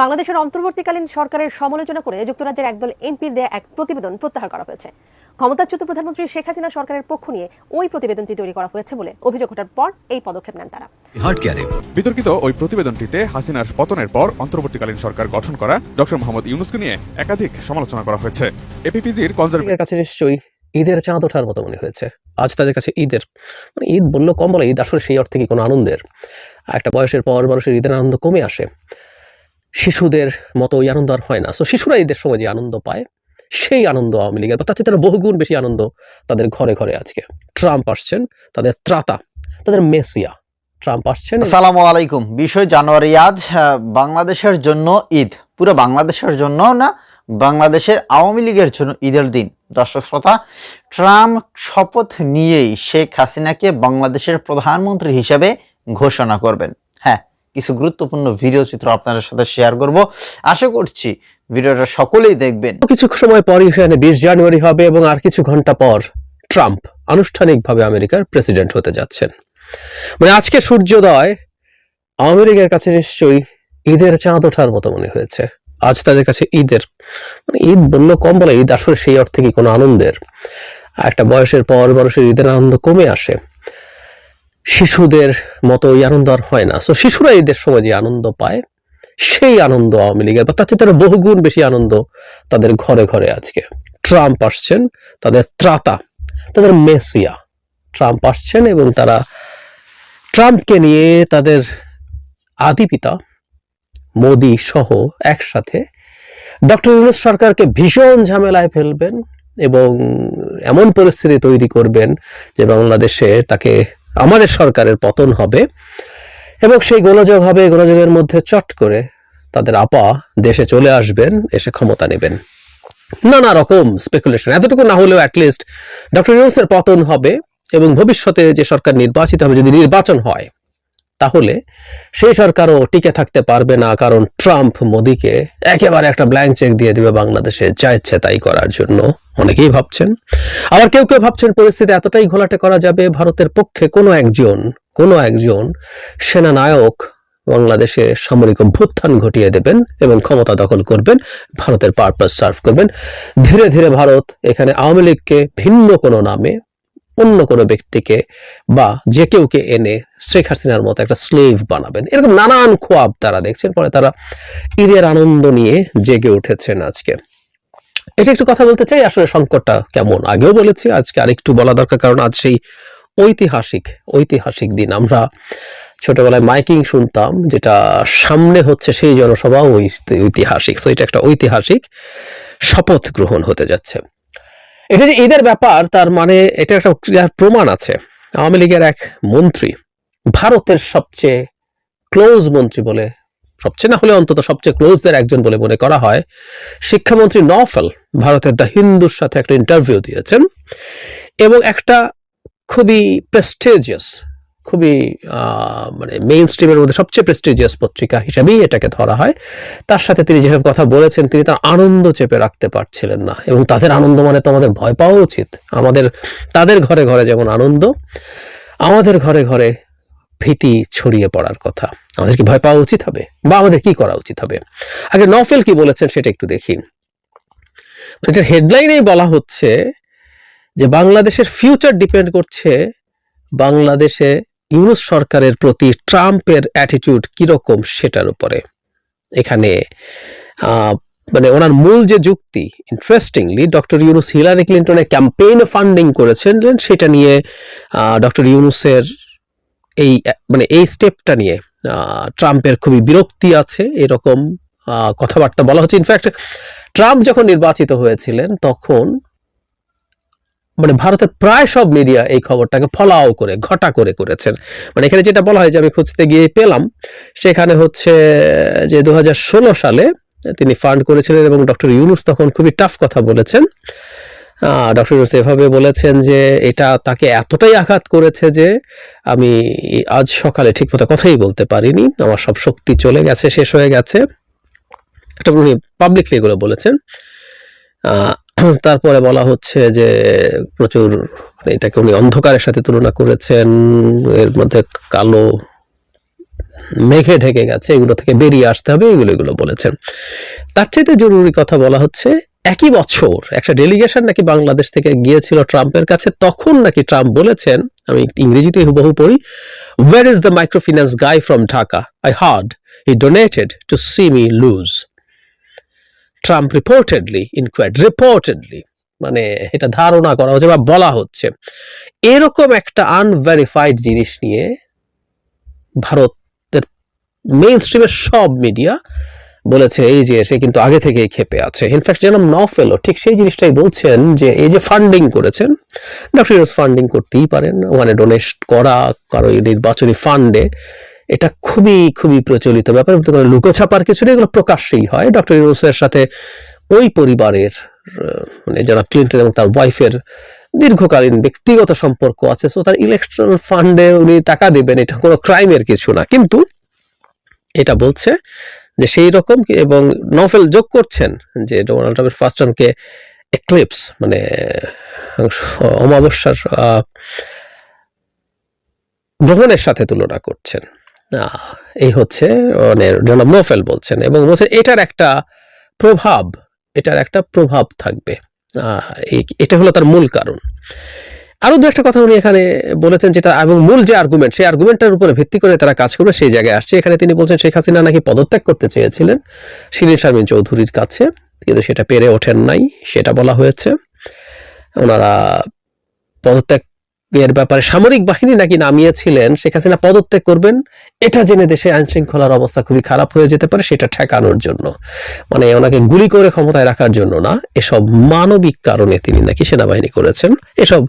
বাংলাদেশের অন্তর্বর্তীকালীন সরকারের সমালোচনা করে যুক্তরাজ্যের একদল এমপির দেয়া এক প্রতিবেদন প্রত্যাহার করা হয়েছে। ক্ষমতাচ্যুত প্রধানমন্ত্রী শেখ হাসিনা সরকারের পক্ষ নিয়ে ওই প্রতিবেদনটি তৈরি করা হয়েছে বলে অভিযোগ ওঠার পর এই পদক্ষেপ নেন তারা। বিতর্কিত ওই প্রতিবেদনটিতে হাসিনার পতনের পর অন্তর্বর্তীকালীন সরকার গঠন করা ডক্টর মোহাম্মদ ইউনুসকে নিয়ে একাধিক সমালোচনা করা হয়েছে। এপিপিজির কনজারভেটিভ কাছে নিশ্চয়ই ঈদের চাঁদ ওঠার মতো মনে হয়েছে। আজ তাদের কাছে ঈদের। মানে ঈদ বললেও কম বলে ঈদ আসলে সেই অর্থে কি কোনো আনন্দের? একটা বয়সের পর মানুষের ঈদের আনন্দ কমে আসে। শিশুদের মতো ওই আনন্দ আর হয় না। সো শিশুরা ঈদের সময় যে আনন্দ পায়, সেই আনন্দ আওয়ামী লীগের, বা চেয়ে তারা বহুগুণ বেশি আনন্দ তাদের ঘরে ঘরে আজকে। ট্রাম্প আসছেন, তাদের ত্রাতা, তাদের মেসিয়া, ট্রাম্প আসছেন। আসসালামু আলাইকুম। বিষয় জানুয়ারি আজ বাংলাদেশের জন্য ঈদ। পুরো বাংলাদেশের জন্য না, বাংলাদেশের আওয়ামী লীগের জন্য ঈদের দিন। দর্শক শ্রোতা, ট্রাম্প শপথ নিয়েই শেখ হাসিনাকে বাংলাদেশের প্রধানমন্ত্রী হিসেবে ঘোষণা করবেন। কিছু গুরুত্বপূর্ণ ভিডিও চিত্র আপনাদের সাথে শেয়ার করব। আশা করছি ভিডিওটা সকলেই দেখবেন। কিছু সময় পরই সেখানে বিশ জানুয়ারি হবে এবং আর কিছু ঘণ্টা পর ট্রাম্প আনুষ্ঠানিকভাবে আমেরিকার প্রেসিডেন্ট হতে যাচ্ছেন। মানে আজকে সূর্যোদয় আমেরিকার কাছে নিশ্চয়ই ঈদের চাঁদ ওঠার মতো মনে হয়েছে। আজ তাদের কাছে ঈদের মানে ঈদ বললেও কম বলে, ঈদ আসলে সেই অর্থে কি কোনো আনন্দের? একটা বয়সের পর মানুষের ঈদের আনন্দ কমে আসে। শিশুদের মতো ওই আনন্দ আর হয় না। সো শিশুরা ঈদের সময় যে আনন্দ পায়, সেই আনন্দ আওয়ামী লীগের, বা চেয়ে তারা বহুগুণ বেশি আনন্দ তাদের ঘরে ঘরে আজকে। ট্রাম্প আসছেন, তাদের ত্রাতা, তাদের মেসিয়া, ট্রাম্প আসছেন এবং তারা ট্রাম্পকে নিয়ে তাদের আদি পিতা, মোদি সহ একসাথে ডক্টর ইউনুস সরকারকে ভীষণ ঝামেলায় ফেলবেন এবং এমন পরিস্থিতি তৈরি করবেন যে বাংলাদেশে তাকে আমাদের সরকারের পতন হবে এবং সেই গোলযোগ হবে, গোলযোগের মধ্যে চট করে তাদের আপা দেশে চলে আসবেন, এসে ক্ষমতা নেবেন। নানা রকম স্পেকুলেশন এতটুকু না হলেও অ্যাটলিস্ট ডক্টর ইউনুসের পতন হবে এবং ভবিষ্যতে যে সরকার নির্বাচিত হবে, যদি নির্বাচন হয় তাহলে সেই সরকারও টিকে থাকতে পারবে না, কারণ ট্রাম্প মোদিকে একেবারে একটা ব্ল্যাঙ্ক চেক দিয়ে দিবে বাংলাদেশে, যা ইচ্ছে তাই করার জন্য। অনেকেই ভাবছেন। আবার কেউ কেউ ভাবছেন পরিস্থিতি এতটাই ঘোলাটে করা যাবে, ভারতের পক্ষে কোনো একজন কোনো একজন সেনানায়ক বাংলাদেশে সামরিক অভ্যুত্থান ঘটিয়ে দেবেন এবং ক্ষমতা দখল করবেন, ভারতের পারপাস সার্ভ করবেন। ধীরে ধীরে ভারত এখানে আওয়ামী লীগকে ভিন্ন কোনো নামে অন্য কোনো ব্যক্তিকে বা যে কেউকে এনে শেখ হাসিনার মতো একটা স্লেভ বানাবেন। এরকম নানান খোয়াব তারা দেখছেন পরে তারা ঈদের আনন্দ নিয়ে জেগে উঠেছেন আজকে। এটা একটু কথা বলতে চাই, আসলে সংকটটা কেমন? আগেও বলেছি, আজকে আরেকটু বলা দরকার, কারণ আজ সেই ঐতিহাসিক ঐতিহাসিক দিন। আমরা ছোটবেলায় মাইকিং শুনতাম, যেটা সামনে হচ্ছে সেই জনসভা ঐতিহাসিক। সো এটা একটা ঐতিহাসিক শপথ গ্রহণ হতে যাচ্ছে। এটা যে ঈদের ব্যাপার, তার মানে এটা একটা প্রমাণ আছে। আওয়ামী লীগের এক মন্ত্রী, ভারতের সবচেয়ে ক্লোজ মন্ত্রী বলে, সবচেয়ে না হলে অন্তত সবচেয়ে ক্লোজদের একজন বলে মনে করা হয়, শিক্ষামন্ত্রী নফল ভারতের দ্য হিন্দুর সাথে একটা ইন্টারভিউ দিয়েছেন এবং একটা খুবই প্রেস্টেজিয়াস খুবই মানে মেইন স্ট্রিমের মধ্যে সবচেয়ে প্রেস্টিজিয়াস পত্রিকা হিসাবেই এটাকে ধরা হয়। তার সাথে তিনি যেভাবে কথা বলেছেন, তিনি তার আনন্দ চেপে রাখতে পারছিলেন না এবং তাদের আনন্দ মানে তো আমাদের ভয় পাওয়া উচিত। আমাদের, তাদের ঘরে ঘরে যেমন আনন্দ, আমাদের ঘরে ঘরে ভীতি ছড়িয়ে পড়ার কথা। আমাদের কি ভয় পাওয়া উচিত হবে? বা আমাদের কি করা উচিত হবে? আগে নফেল কি বলেছেন সেটা একটু দেখি। এটার হেডলাইনেই বলা হচ্ছে যে, বাংলাদেশের ফিউচার ডিপেন্ড করছে বাংলাদেশে ইউনুস সরকারের প্রতি ট্রাম্পের অ্যাটিটিউড কীরকম সেটার উপরে? এখানে মানে ওনার মূল যে যুক্তি ইন্টারেস্টিংলি ডক্টর ইউনুস হিলারি ক্লিন্টনের ক্যাম্পেইনে ফান্ডিং করেছেন সেটা নিয়ে ডক্টর ইউনুসের এই মানে এই স্টেপটা নিয়ে ট্রাম্পের খুবই বিরক্তি আছে, এরকম কথাবার্তা বলা হচ্ছে। ইনফ্যাক্ট ট্রাম্প যখন নির্বাচিত হয়েছিলেন, তখন মানে ভারতের প্রায় সব মিডিয়া এই খবরটাকে ফলাও করে, ঘটা করে করেছেন। মানে এখানে যেটা বলা হয় যে আমি খুঁজতে গিয়ে পেলাম, সেখানে হচ্ছে যে দু হাজার ষোলো সালে তিনি ফান্ড করেছিলেন এবং ডক্টর ইউনুস তখন খুবই টাফ কথা বলেছেন। ডক্টর ইউনুস এভাবে বলেছেন যে এটা তাকে এতটাই আঘাত করেছে যে আমি আজ সকালে ঠিকমতো কথাই বলতে পারিনি, আমার সব শক্তি চলে গেছে, শেষ হয়ে গেছে। এটা উনি পাবলিকলি এগুলো বলেছেন। তারপরে বলা হচ্ছে যে প্রচুর মানে এটাকে উনি অন্ধকারের সাথে তুলনা করেছেন, এর মধ্যে কালো মেঘে ঢেকে গেছে, এগুলো থেকে বেরিয়ে আসতে হবে, এগুলো এগুলো বলেছেন। তার চাইতে জরুরি কথা বলা হচ্ছে, একই বছর একটা ডেলিগেশন নাকি বাংলাদেশ থেকে গিয়েছিল ট্রাম্পের কাছে, তখন নাকি ট্রাম্প বলেছেন, আমি ইংরেজিতে হুবহু পড়ি where is the microfinance guy from Dhaka I heard he donated to see me lose Trump reportedly inquired reportedly মানে এটা ধারণা করা হচ্ছে বা বলা হচ্ছে, এরকম একটা আনভেরিফাইড জিনিস নিয়ে ভারতের মেইন স্ট্রিমের সব মিডিয়া বলেছে, এই যে সে কিন্তু আগে থেকেই খেপে আছে। ইনফ্যাক্ট যেন নফেলো ঠিক সেই জিনিসটাই বলছেন যে, এই যে ফান্ডিং করেছেন ডক্টর ফান্ডিং করতেই পারেন ওখানে ডোনেট করা, কারও নির্বাচনী ফান্ডে এটা খুবই খুবই প্রচলিত ব্যাপার। লুকোছাপার কিছু নেই, এগুলো প্রকাশ্যেই হয়। ডক্টর ইউনুসের সাথে ওই পরিবারের মানে যারা ক্লিন্টন এবং তার ওয়াইফের দীর্ঘকালীন ব্যক্তিগত সম্পর্ক আছে সো তার ইলেকট্রাল ফান্ডে উনি টাকা দেবেন, এটা কোনো ক্রাইমের কিছু না। কিন্তু এটা বলছে যে সেই রকম এবং নভেল যোগ করছেন যে ডোনাল্ড ট্রাম্পের ফার্স্ট টার্মকে এক্লিপস মানে অমাবস্যার গ্রহণের সাথে তুলনা করছেন। এই হচ্ছে মানে জনাব নোফেল বলছেন এবং বলছেন, এটার একটা প্রভাব, এটার একটা প্রভাব থাকবে। এটা হলো তার মূল কারণ। আরও দু একটা কথা উনি এখানে বলেছেন, যেটা, এবং মূল যে আর্গুমেন্ট সেই আর্গুমেন্টের উপরে ভিত্তি করে তারা কাজ করবে, সেই জায়গায় আসছে। এখানে তিনি বলছেন, শেখ হাসিনা নাকি পদত্যাগ করতে চেয়েছিলেন? শিরিন শারমিন চৌধুরীর কাছে, কিন্তু সেটা পেরে ওঠেন নাই, সেটা বলা হয়েছে। ওনারা পদত্যাগ এর ব্যাপারে সামরিক বাহিনী নাকি নামিয়েছিলেন, শেখ হাসিনা পদত্যাগ করবেন, এটা জেনে দেশে আইন শৃঙ্খলার অবস্থা খুবই খারাপ হয়ে যেতে পারে, সেটা ঠেকানোর জন্য। মানে ওনাকে গুলি করে ক্ষমতায় রাখার জন্য না, এসব মানবিক কারণে তিনি নাকি সেনাবাহিনী করেছেন, এসব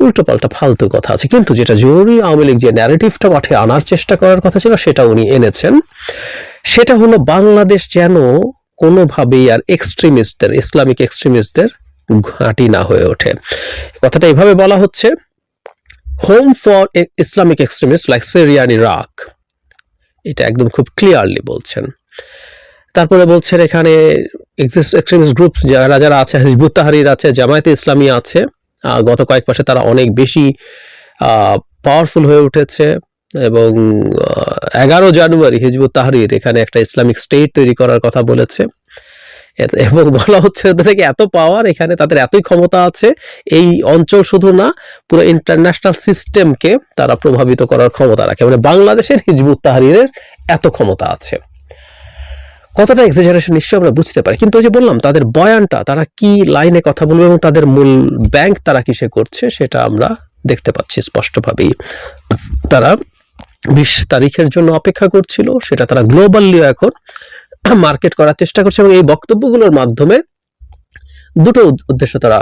উল্টোপাল্টা ফালতু কথা আছে। কিন্তু যেটা জরুরি, আওয়ামী লীগ যে ন্যারেটিভটা মাঠে আনার চেষ্টা করার কথা ছিল, সেটা উনি এনেছেন। সেটা হলো বাংলাদেশ যেন কোনোভাবেই আর এক্সট্রিমিস্টদের ইসলামিক এক্সট্রিমিস্টদের ঘাঁটি না হয়ে ওঠে। কথাটা এভাবে বলা হচ্ছে home for Islamic extremist like Syrian Iraq এটা একদম খুব ক্লিয়ারলি বলছেন। তারপরে বলছেন এখানে এক্সিস্ট এক্সট্রিমিস্ট গ্রুপ যারা যারা আছে হিজবুত তাহারির আছে, জামায়াতে ইসলামী আছে গত কয়েক মাসে তারা অনেক বেশি পাওয়ারফুল হয়ে উঠেছে এবং এগারো জানুয়ারি হিজবুত তাহরির এখানে একটা ইসলামিক স্টেট তৈরি করার কথা বলেছে। এবং বলা হচ্ছে ওদের থেকে এত পাওয়ার এখানে, তাদের এতই ক্ষমতা আছে, এই অঞ্চল শুধু না, পুরো ইন্টারন্যাশনাল সিস্টেমকে তারা প্রভাবিত করার ক্ষমতা রাখে। মানে বাংলাদেশের হিজবুত তাহরিরের এত ক্ষমতা আছে। কতটা এক্সাজারেশন নিশ্চয়ই আমরা বুঝতে পারি। কিন্তু ওই যে বললাম, তাদের বয়ানটা, তারা কি লাইনে কথা বলবে এবং তাদের মূল ব্যাংক তারা কিসে করছে, সেটা আমরা দেখতে পাচ্ছি স্পষ্টভাবেই। তারা বিশ তারিখের জন্য অপেক্ষা করছিল, সেটা তারা গ্লোবালিও এখন মার্কেট করার চেষ্টা করছে এবং এই বক্তব্যগুলোর মাধ্যমে দুটো উদ্দেশ্য তারা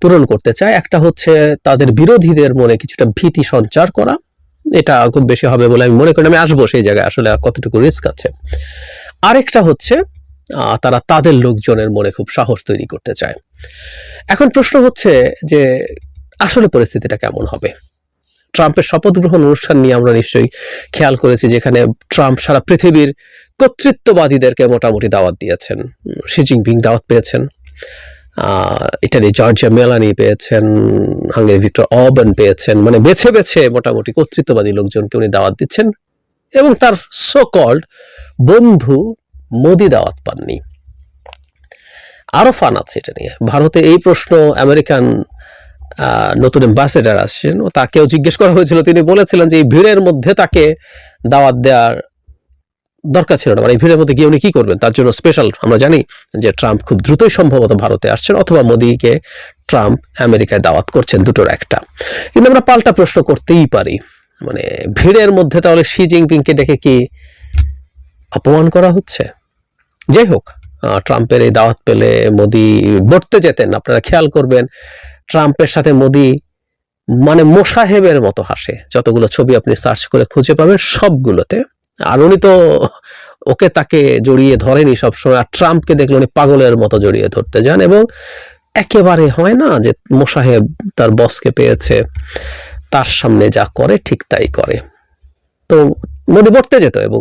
পূরণ করতে চায়। একটা হচ্ছে তাদের বিরোধীদের মনে কিছুটা ভীতি সঞ্চার করা। এটা খুব বেশি হবে বলে আমি মনে করি আমি আসব সেই জায়গায়, আসলে কতটুকু রিস্ক আছে। আরেকটা হচ্ছে তারা তাদের লোকজনের মনে খুব সাহস তৈরি করতে চায়। এখন প্রশ্ন হচ্ছে যে আসলে পরিস্থিতিটা কেমন হবে? ট্রাম্পের শপথ গ্রহণ অনুষ্ঠান নিয়ে আমরা নিশ্চয়ই খেয়াল করেছি, যেখানে ট্রাম্প সারা পৃথিবীর কর্তৃত্ববাদীদেরকে মোটামুটি দাওয়াত দিয়েছেন, শি জিনপিং দাওয়াত পেয়েছেন ইটালি জর্জিয়া মেলানি পেয়েছেন হাঙ্গেরি ভিক্টর অবন পেয়েছেন মানে বেছে বেছে মোটামুটি কর্তৃত্ববাদী লোকজনকে উনি দাওয়াত দিচ্ছেন এবং তার সো কল্ড বন্ধু মোদি দাওয়াত পাননি। আরও ফান আছে এটা নিয়ে। ভারতে এই প্রশ্ন আমেরিকান নতুন অ্যাম্বাসেডার আসছেন। ও তাকেও জিজ্ঞেস করা হয়েছিল, তিনি বলেছিলেন যে এই ভিড়ের মধ্যে তাকে দাওয়াত দেওয়ার দরকার ছিল না। মানে এই ভিড়ের মধ্যে গিয়ে উনি কি করবেন? তার জন্য স্পেশাল আমরা জানি যে ট্রাম্প খুব দ্রুতই সম্ভবত ভারতে আসছেন, অথবা মোদিকে ট্রাম্প আমেরিকায় দাওয়াত করছেন দুটোর একটা। কিন্তু আমরা পাল্টা প্রশ্ন করতেই পারি। মানে ভিড়ের মধ্যে তাহলে শি জিনপিংকে ডেকে কি অপমান করা হচ্ছে? যাই হোক ট্রাম্পের এই দাওয়াত পেলে মোদি বর্তে যেতেন, আপনারা খেয়াল করবেন। ট্রাম্পের সাথে মোদি মানে মোসাহেবের মতো হাসে। যতগুলো ছবি আপনি সার্চ করে খুঁজে পাবেন সবগুলোতে। আর উনি তো ওকে তাকে জড়িয়ে ধরেনি সবসময়, আর ট্রাম্পকে দেখলে উনি পাগলের মতো জড়িয়ে ধরতে যান এবং একেবারে হয় না যে মোসাহেব তার বসকে পেয়েছে, তার সামনে যা করে ঠিক তাই করে। তো মোদি বর্তে যেত এবং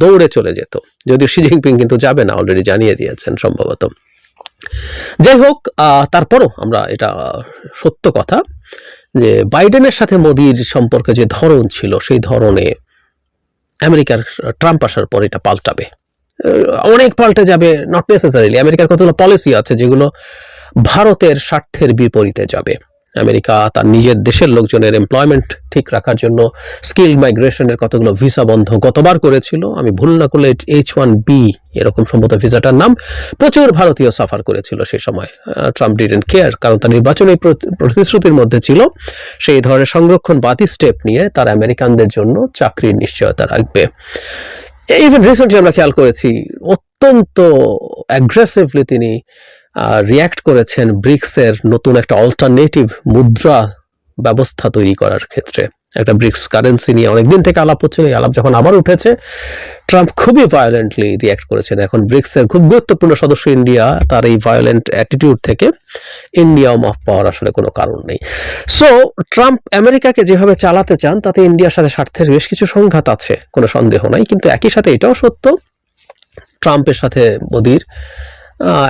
দৌড়ে চলে যেত। যদিও শি জিনপিং কিন্তু যাবে না, অলরেডি জানিয়ে দিয়েছেন সম্ভবত। যাই হোক তারপরও আমরা এটা সত্য কথা যে বাইডেনের সাথে মোদির সম্পর্কে যে ধরন ছিল, সেই ধরনে আমেরিকার ট্রাম্প আসার পর এটা পাল্টাবে। অনেক পাল্টে যাবে নট নেসেসারিলি আমেরিকার কতগুলো পলিসি আছে যেগুলো ভারতের স্বার্থের বিপরীতে যাবে। আমেরিকা, তার নিজের দেশের লোকজনের এমপ্লয়মেন্ট ঠিক রাখার জন্য স্কিল মাইগ্রেশনের কতগুলো ভিসা বন্ধ গতবার করেছিল। আমি ভুল না করলে এইচ ওয়ান বি এরকম সম্ভবত ভিসাটার নাম প্রচুর ভারতীয় সাফার করেছিল সেই সময়। ট্রাম্প ডিডেন্ট কেয়ার কারণ তার নির্বাচনী প্রতি- প্রতিশ্রুতির মধ্যে ছিল সেই ধরনের সংরক্ষণবাদী স্টেপ নিয়ে তার আমেরিকানদের জন্য চাকরির নিশ্চয়তা রাখবে। ইভেন রিসেন্টলি আমরা খেয়াল করেছি, অত্যন্ত অ্যাগ্রেসিভলি তিনি রিয়্যাক্ট করেছেন ব্রিক্সের নতুন একটা অল্টারনেটিভ মুদ্রা ব্যবস্থা তৈরি করার ক্ষেত্রে। একটা ব্রিক্স কারেন্সি নিয়ে অনেকদিন থেকে আলাপ হচ্ছিল এই আলাপ যখন আবার উঠেছে ট্রাম্প খুবই ভায়োলেন্টলি রিয়াক্ট করেছেন। এখন ব্রিক্সের খুব গুরুত্বপূর্ণ সদস্য ইন্ডিয়া তার এই ভায়োলেন্ট অ্যাটিটিউড থেকে ইন্ডিয়া মাফ পাওয়ার আসলে কোনো কারণ নেই। সো ট্রাম্প আমেরিকাকে যেভাবে চালাতে চান, তাতে ইন্ডিয়ার সাথে স্বার্থের বেশ কিছু সংঘাত আছে, কোনো সন্দেহ নাই। কিন্তু একই সাথে এটাও সত্য ট্রাম্পের সাথে মোদির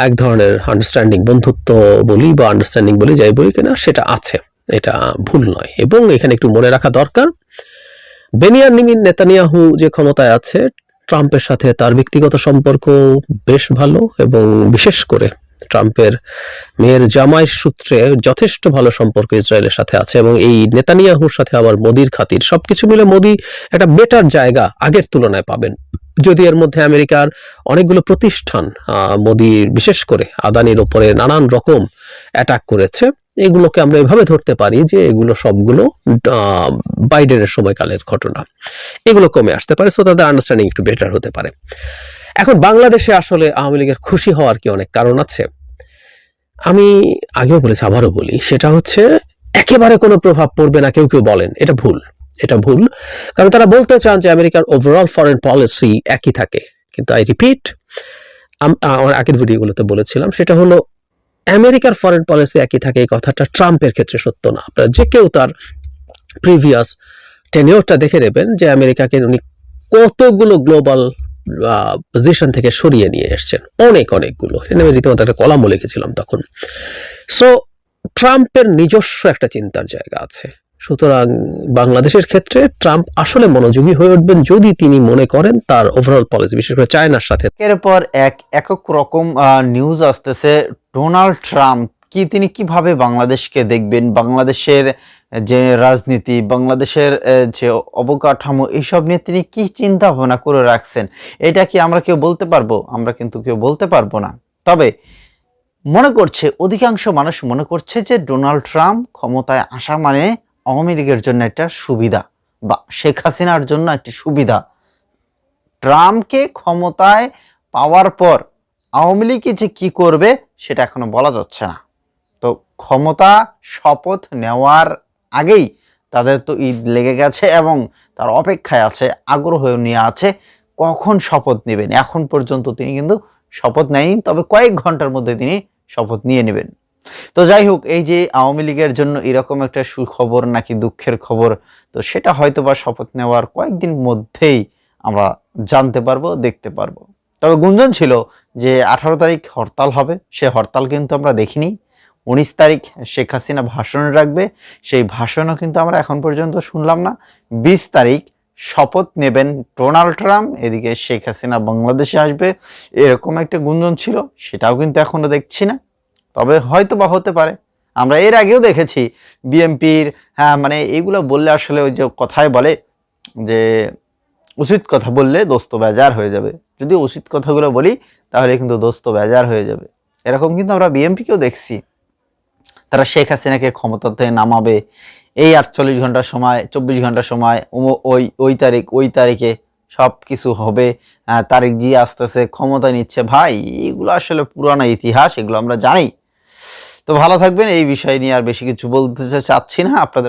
এক ধরনের আন্ডারস্ট্যান্ডিং বন্ধুত্ব বলি বা আন্ডারস্ট্যান্ডিং বলি যাই বলি কিনা, সেটা আছে। এটা ভুল নয়। এবং এখানে একটু মনে রাখা দরকার, বেনিয়ামিন নেতানিয়াহু যে ক্ষমতায় আছে, ট্রাম্পের সাথে তার ব্যক্তিগত সম্পর্ক বেশ ভালো এবং বিশেষ করে ট্রাম্পের মেয়ের জামাই সূত্রে যথেষ্ট ভালো সম্পর্ক ইসরায়েলের সাথে আছে এবং এই নেতানিয়াহুর সাথে আবার মোদির খাতির। সবকিছু মিলে মোদি একটা বেটার জায়গা আগের তুলনায় পাবেন। যদি এর মধ্যে আমেরিকার অনেকগুলো প্রতিষ্ঠান মোদির বিশেষ করে আদানির ওপরে নানান রকম অ্যাটাক করেছে, এগুলোকে আমরা এভাবে ধরতে পারি যে এগুলো সবগুলো বাইডেনের সময়কালের ঘটনা। এগুলো কমে আসতে পারে সো তাদের আন্ডারস্ট্যান্ডিং একটু বেটার হতে পারে। এখন বাংলাদেশে আসলে আওয়ামী লীগের খুশি হওয়ার কি অনেক কারণ আছে? আমি আগেও বলেছি, আবারও বলি, সেটা হচ্ছে একেবারে কোনো প্রভাব পড়বে না, কেউ কেউ বলেন, এটা ভুল। এটা ভুল, কারণ তারা বলতে চান যে আমেরিকার ওভারঅল ফরেন পলিসি একই থাকে। কিন্তু আই রিপিট আমার আগের ভিডিওগুলোতে বলেছিলাম, সেটা হলো আমেরিকার ফরেন পলিসি একই থাকে, এই কথাটা ট্রাম্পের ক্ষেত্রে সত্য না। আপনারা যে কেউ তার প্রিভিয়াস টেনিওরটা দেখে নেবেন যে আমেরিকাকে উনি কতগুলো গ্লোবাল পজিশন থেকে সরিয়ে নিয়ে এসছেন। অনেক, অনেকগুলো। আমি রীতিমতো একটা কলামও লিখেছিলাম তখন। সো ট্রাম্পের নিজস্ব একটা চিন্তার জায়গা আছে। সুতরাং বাংলাদেশের ক্ষেত্রে ট্রাম্প আসলে মনোযোগী হয়ে উঠবেন যদি তিনি মনে করেন তার ওভারঅল পলিসি বিশেষ করে চায়নার সাথে। একের পর এক একক রকম নিউজ আসতেছে। ডোনাল্ড ট্রাম্প কি তিনি কীভাবে বাংলাদেশকে দেখবেন? বাংলাদেশের যে রাজনীতি, বাংলাদেশের যে অবকাঠামো, এইসব নিয়ে তিনি কি চিন্তা ভাবনা করে রাখছেন? এটা কি আমরা কেউ বলতে পারব? আমরা কিন্তু কেউ বলতে পারব না। তবে মনে করছে, অধিকাংশ মানুষ মনে করছে যে ডোনাল্ড ট্রাম্প ক্ষমতায় আসা মানে আওয়ামী লীগের জন্য একটা সুবিধা বা শেখ হাসিনার জন্য একটি সুবিধা। ট্রাম্পকে ক্ষমতায় পাওয়ার পর আওয়ামী লীগ যে কি করবে সেটা এখনও বলা যাচ্ছে না। তো ক্ষমতা শপথ নেওয়ার আগেই তাদের তো ঈদ লেগে গেছে এবং তার অপেক্ষায় আছে, আগ্রহ নিয়ে আছে, কখন শপথ নেবেন? এখন পর্যন্ত তিনি কিন্তু শপথ নেয়নি, তবে কয়েক ঘণ্টার মধ্যে তিনি শপথ নিয়ে নেবেন। তো যাই হোক এই যে আওয়ামী লীগের জন্য এরকম একটা সুখবর নাকি দুঃখের খবর, তো সেটা হয়তো বা শপথ নেওয়ার কয়েকদিন মধ্যেই আমরা জানতে পারব, দেখতে পারব। তবে গুঞ্জন ছিল যে আঠারো তারিখ হরতাল হবে, সে হরতাল কিন্তু আমরা দেখিনি। উনিশ তারিখ শেখ হাসিনা ভাষণ রাখবে, সেই ভাষণও কিন্তু আমরা এখন পর্যন্ত শুনলাম না। বিশ তারিখ শপথ নেবেন ডোনাল্ড ট্রাম্প, এদিকে শেখ হাসিনা বাংলাদেশে আসবে, এরকম একটা গুঞ্জন ছিল, সেটাও কিন্তু এখনও দেখছি না। তবে হয়তো বা হতে পারে। আমরা এর আগেও দেখেছি বিএমপির হ্যাঁ মানে এইগুলো বললে আসলে ওই যে কথায় বলে যে উচিত কথা বললে দোস্ত বেজার হয়ে যাবে। যদি উচিত কথাগুলো বলি, তাহলে কিন্তু দোস্ত বেজার হয়ে যাবে। এরকম কিন্তু আমরা বিএমপিকেও দেখছি। তারা শেখ হাসিনাকে ক্ষমতাতে নামাবে। এই আটচল্লিশ ঘণ্টার সময়, চব্বিশ ঘণ্টার সময় ওই ওই তারিখ, ওই তারিখে সব কিছু হবে তারিখ দিয়ে আসতেছে ক্ষমতা নিচ্ছে। ভাই, এগুলো আসলে পুরানো ইতিহাস, এগুলো আমরা জানি। তো ভালো থাকবেন এই বিষয় নিয়ে আর বেশি কিছু বলতে চাচ্ছি না। আপনাদের